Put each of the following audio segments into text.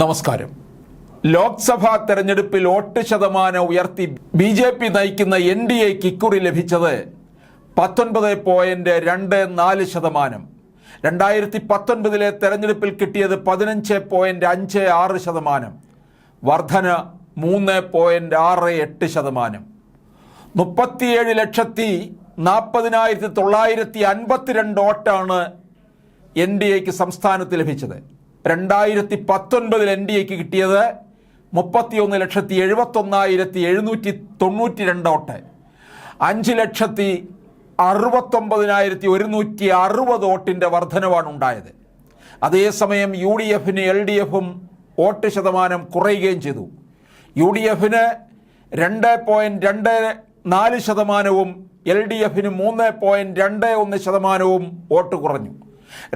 നമസ്കാരം. ലോക്സഭാ തെരഞ്ഞെടുപ്പിൽ വോട്ട് ശതമാനം ഉയർത്തി ബി ജെ പി നയിക്കുന്ന എൻ ഡി എക്ക് ഇക്കുറി ലഭിച്ചത് പത്തൊൻപത് പോയിന്റ് രണ്ട് നാല് ശതമാനം. രണ്ടായിരത്തി പത്തൊൻപതിലെ തെരഞ്ഞെടുപ്പിൽ കിട്ടിയത് പതിനഞ്ച് പോയിന്റ് അഞ്ച് ആറ് ശതമാനം. വർധന മൂന്ന് പോയിന്റ് ആറ് എട്ട് ശതമാനം. മുപ്പത്തിയേഴ് ലക്ഷത്തി നാൽപ്പതിനായിരത്തി തൊള്ളായിരത്തി അൻപത്തിരണ്ട് വോട്ടാണ് എൻ ഡി എക്ക് സംസ്ഥാനത്ത് ലഭിച്ചത്. രണ്ടായിരത്തി പത്തൊൻപതിൽ എൻ ഡി എക്ക് കിട്ടിയത് മുപ്പത്തിയൊന്ന് ലക്ഷത്തി എഴുപത്തൊന്നായിരത്തി എഴുന്നൂറ്റി തൊണ്ണൂറ്റി രണ്ട് വോട്ട്. അഞ്ച് ലക്ഷത്തി അറുപത്തൊമ്പതിനായിരത്തി ഒരുന്നൂറ്റി അറുപത് വോട്ടിന്റെ വർധനവാണ് ഉണ്ടായത്. അതേസമയം യു ഡി എഫിന് എൽ ഡി എഫും വോട്ട് ശതമാനം കുറയുകയും ചെയ്തു. യു ഡി എഫിന് രണ്ട് പോയിന്റ് രണ്ട് നാല് ശതമാനവും എൽ ഡി എഫിന് മൂന്ന് പോയിന്റ് രണ്ട് ഒന്ന് ശതമാനവും വോട്ട് കുറഞ്ഞു.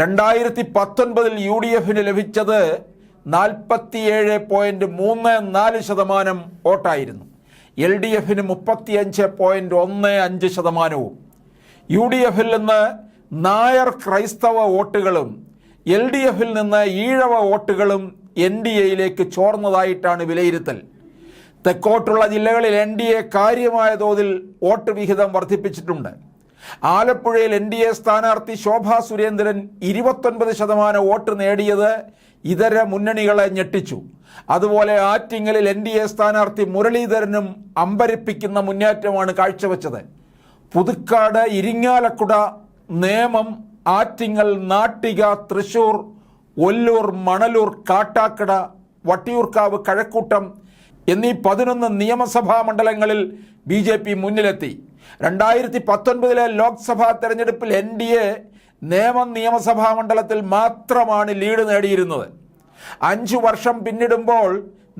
രണ്ടായിരത്തി പത്തൊൻപതിൽ യു ഡി എഫിന് ലഭിച്ചത് നാൽപ്പത്തിയേഴ് പോയിന്റ് മൂന്ന് നാല് ശതമാനം വോട്ടായിരുന്നു. എൽ ഡി എഫിന് മുപ്പത്തിയഞ്ച് പോയിന്റ് ഒന്ന് അഞ്ച് ശതമാനവും. യു ഡി എഫിൽ നിന്ന് നായർ ക്രൈസ്തവ വോട്ടുകളും എൽ ഡി എഫിൽ നിന്ന് ഈഴവ വോട്ടുകളും എൻ ഡി എയിലേക്ക് ചോർന്നതായിട്ടാണ് വിലയിരുത്തൽ. തെക്കോട്ടുള്ള ജില്ലകളിൽ എൻ ഡി എ കാര്യമായ തോതിൽ വോട്ട് വിഹിതം വർദ്ധിപ്പിച്ചിട്ടുണ്ട്. ആലപ്പുഴയിൽ എൻ ഡി എ സ്ഥാനാർത്ഥി ശോഭാ സുരേന്ദ്രൻ ഇരുപത്തൊൻപത് ശതമാനം വോട്ട് നേടിയത് ഇതര മുന്നണികളെ ഞെട്ടിച്ചു. അതുപോലെ ആറ്റിങ്ങലിൽ എൻ ഡി എ സ്ഥാനാർത്ഥി മുരളീധരനും അമ്പരിപ്പിക്കുന്ന മുന്നേറ്റമാണ് കാഴ്ചവെച്ചത്. പുതുക്കാട് ഇരിങ്ങാലക്കുട നേമം ആറ്റിങ്ങൽ നാട്ടിക തൃശൂർ ഒല്ലൂർ മണലൂർ കാട്ടാക്കട വട്ടിയൂർക്കാവ് കഴക്കൂട്ടം എന്നീ പതിനൊന്ന് നിയമസഭാ മണ്ഡലങ്ങളിൽ ബി ജെ പി മുന്നിലെത്തി. രണ്ടായിരത്തി പത്തൊൻപതിലെ ലോക്സഭാ തെരഞ്ഞെടുപ്പിൽ എൻ ഡി എ നേമം നിയമസഭാ മണ്ഡലത്തിൽ മാത്രമാണ് ലീഡ് നേടിയിരുന്നത്. അഞ്ചു വർഷം പിന്നിടുമ്പോൾ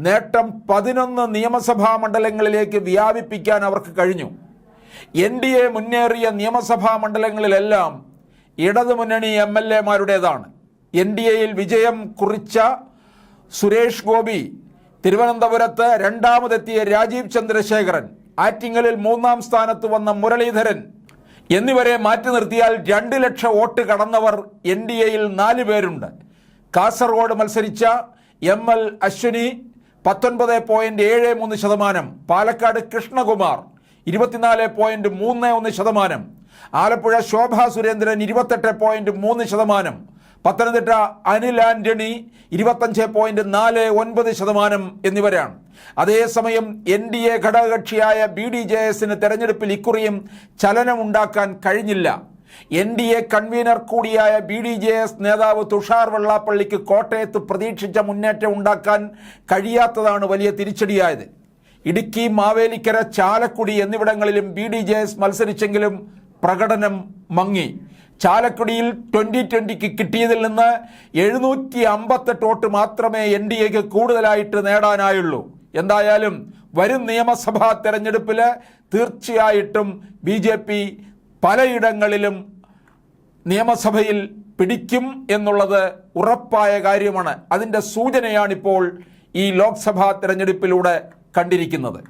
നേട്ടം പതിനൊന്ന് നിയമസഭാ മണ്ഡലങ്ങളിലേക്ക് വ്യാപിപ്പിക്കാൻ അവർക്ക് കഴിഞ്ഞു. എൻ ഡി എ മുന്നേറിയ നിയമസഭാ മണ്ഡലങ്ങളിലെല്ലാം ഇടതുമുന്നണി എം എൽ എമാരുടേതാണ് എൻ ഡി എയിൽ വിജയം കുറിച്ച സുരേഷ് ഗോപി തിരുവനന്തപുരത്ത് രണ്ടാമതെത്തിയ രാജീവ് ചന്ദ്രശേഖരൻ. ആറ്റിങ്ങലിൽ മൂന്നാം സ്ഥാനത്ത് വന്ന മുരളീധരൻ. എന്നിവരെ മാറ്റി നിർത്തിയാൽ രണ്ട് ലക്ഷം വോട്ട് കടന്നവർ എൻ ഡി എയിൽ നാല് പേരുണ്ട്. കാസർഗോഡ് മത്സരിച്ച എം എൽ അശ്വിനി പത്തൊൻപത് പോയിന്റ് ഏഴ് മൂന്ന് ശതമാനം. പാലക്കാട് കൃഷ്ണകുമാർ ഇരുപത്തിനാല് പോയിന്റ് മൂന്ന് ഒന്ന് ശതമാനം. ആലപ്പുഴ ശോഭാ സുരേന്ദ്രൻ ഇരുപത്തെട്ട് പോയിന്റ് മൂന്ന് ശതമാനം. പത്തനംതിട്ട അനിൽ ആന്റണി ഇരുപത്തഞ്ച് പോയിന്റ് നാല് ഒൻപത് ശതമാനം എന്നിവരാണ്. അതേസമയം എൻ ഡി എ ഘടകകക്ഷിയായ ബി ഡി ജെ എസിന് തെരഞ്ഞെടുപ്പിൽ ഇക്കുറിയും ചലനമുണ്ടാക്കാൻ കഴിഞ്ഞില്ല. എൻ ഡി എ കൺവീനർ കൂടിയായ ബി ഡി ജെ എസ് നേതാവ് തുഷാർ വെള്ളാപ്പള്ളിക്ക് കോട്ടയത്ത് പ്രതീക്ഷിച്ച മുന്നേറ്റം ഉണ്ടാക്കാൻ കഴിയാത്തതാണ് വലിയ തിരിച്ചടിയായത്. ഇടുക്കി മാവേലിക്കര ചാലക്കുടി എന്നിവിടങ്ങളിലും ബി ഡി ജെ എസ് മത്സരിച്ചെങ്കിലും പ്രകടനം മങ്ങി. ചാലക്കുടിയിൽ ട്വന്റി ട്വന്റിക്ക് കിട്ടിയതിൽ നിന്ന് എഴുന്നൂറ്റി അമ്പത്തെട്ട് വോട്ട് മാത്രമേ എൻ ഡി എക്ക് കൂടുതലായിട്ട് നേടാനായുള്ളൂ. എന്തായാലും വരും നിയമസഭാ തെരഞ്ഞെടുപ്പിൽ തീർച്ചയായിട്ടും ബി ജെ പി പലയിടങ്ങളിലും നിയമസഭയിൽ പിടിക്കും എന്നുള്ളത് ഉറപ്പായ കാര്യമാണ്. അതിന്റെ സൂചനയാണിപ്പോൾ ഈ ലോക്സഭാ തെരഞ്ഞെടുപ്പിലൂടെ കണ്ടിരിക്കുന്നത്.